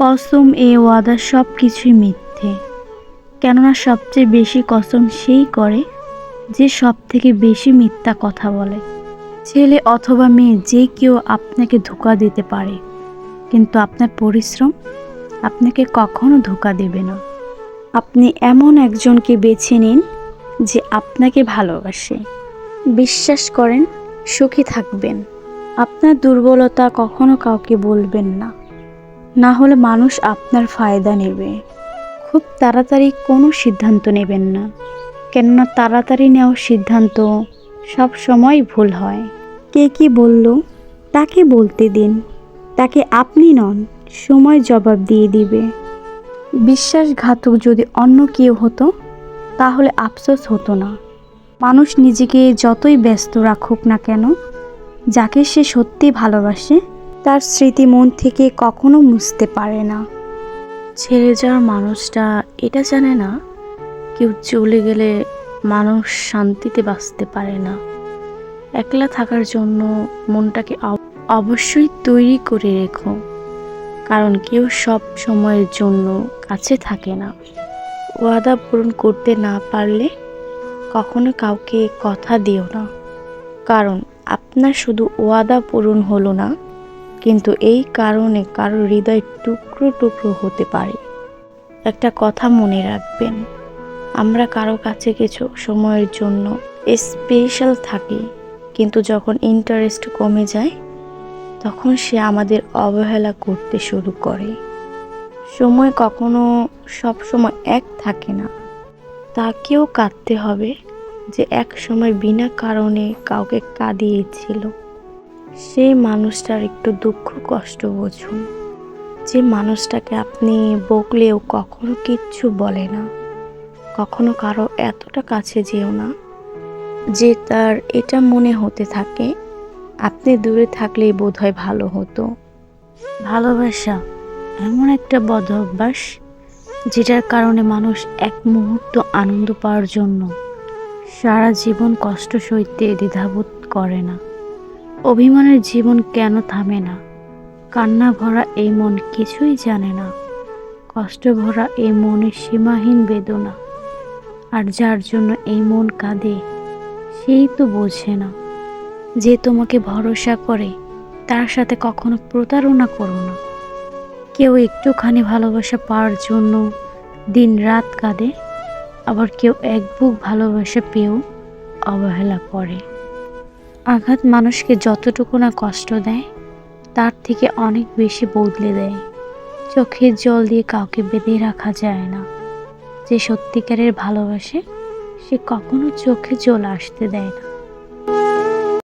কসম এ ওয়াদা সব কিছুই মিথ্যে। কেননা সবচেয়ে বেশি কসম সেই করে যে সব থেকে বেশি মিথ্যা কথা বলে। ছেলে অথবা মেয়ে যে কেউ আপনাকে ধোকা দিতে পারে, কিন্তু আপনার পরিশ্রম আপনাকে কখনো ধোকা দেবে না। আপনি এমন একজনকে বেছে নিন যে আপনাকে ভালোবাসে। বিশ্বাস করেন, সুখী থাকবেন। আপনার দুর্বলতা কখনো কাউকে বলবেন না। না হলে মানুষ আপনার ফায়দা নেবে। খুব তাড়াতাড়ি কোনো সিদ্ধান্ত নেবেন না। কেননা তাড়াতাড়ি নেওয়া সিদ্ধান্ত সব সময় ভুল হয়। কে কি বলল? তাকে বলতে দিন। তাকে আপনি নন, সময় জবাব দিয়ে দিবে। বিশ্বাসঘাতক যদি অন্য কেউ হতো, তাহলে আফসোস হতো না। মানুষ নিজেকে যতই ব্যস্ত রাখুক না কেন, যাকে সে সত্যি ভালোবাসে তার স্মৃতি মন থেকে কখনো মুছতে পারে না। ছেড়ে যাওয়ার মানুষটা এটা জানে না, কেউ চলে গেলে মানুষ শান্তিতে বাঁচতে পারে না। একলা থাকার জন্য মনটাকে অব- অবশ্যই তৈরি করে রেখো, কারণ কেউ সব সময়ের জন্য কাছে থাকে না। ওয়াদা পূরণ করতে না পারলে কখনো কাউকে কথা দিও না, কারণ আপনার শুধু ওয়াদা পূরণ হলো না কিন্তু এই কারণে কারও হৃদয় টুকরো টুকরো হতে পারে। একটা কথা মনে রাখবেন, আমরা কারও কাছে কিছু সময়ের জন্য স্পেশাল থাকি, কিন্তু যখন ইন্টারেস্ট কমে যায়, তখন সে আমাদের অবহেলা করতে শুরু করে। সময় কখনো সব সময় এক থাকে না। তাকেও কাঁদতে হবে যে এক সময় বিনা কারণে কাউকে কাঁদিয়েছিল। সেই মানুষটার একটু দুঃখ, কষ্ট বুঝুন। যে মানুষটাকে আপনি বকলেও কখনো কিচ্ছু বলে না। কখনো কারও এতটা কাছে যেও না যে তার এটা মনে হতে থাকে। আপনি দূরে থাকলেই বোধহয় ভালো হতো। ভালোবাসা এমন একটা বদ অভ্যাস যেটার কারণে মানুষ এক মুহূর্ত আনন্দ পাওয়ার জন্য সারা জীবন কষ্ট সইতে দ্বিধাবোধ করে না। অভিমানের জীবন কেন থামে না? কান্না ভরা এই মন কিছুই জানে না। কষ্ট ভরা এই মনে সীমাহীন বেদনা। আর যার জন্য এই মন কাঁদে, সেই তো বোঝে না। যে তোমাকে ভরসা করে, তার সাথে কখনো প্রতারণা করো না। কেউ একটুখানি ভালোবাসা পাওয়ার জন্য দিন রাত কাঁদে, আবার কেউ এক বুক ভালোবাসা পেয়েও অবহেলা করে। আঘাত মানুষকে যতটুকু না কষ্ট দেয়, তার থেকে অনেক বেশি বদলে দেয়। চোখের জল দিয়ে কাউকে বেঁধে রাখা যায় না। যে সত্যিকারের ভালোবাসে, সে কখনো চোখে জল আসতে দেয় না।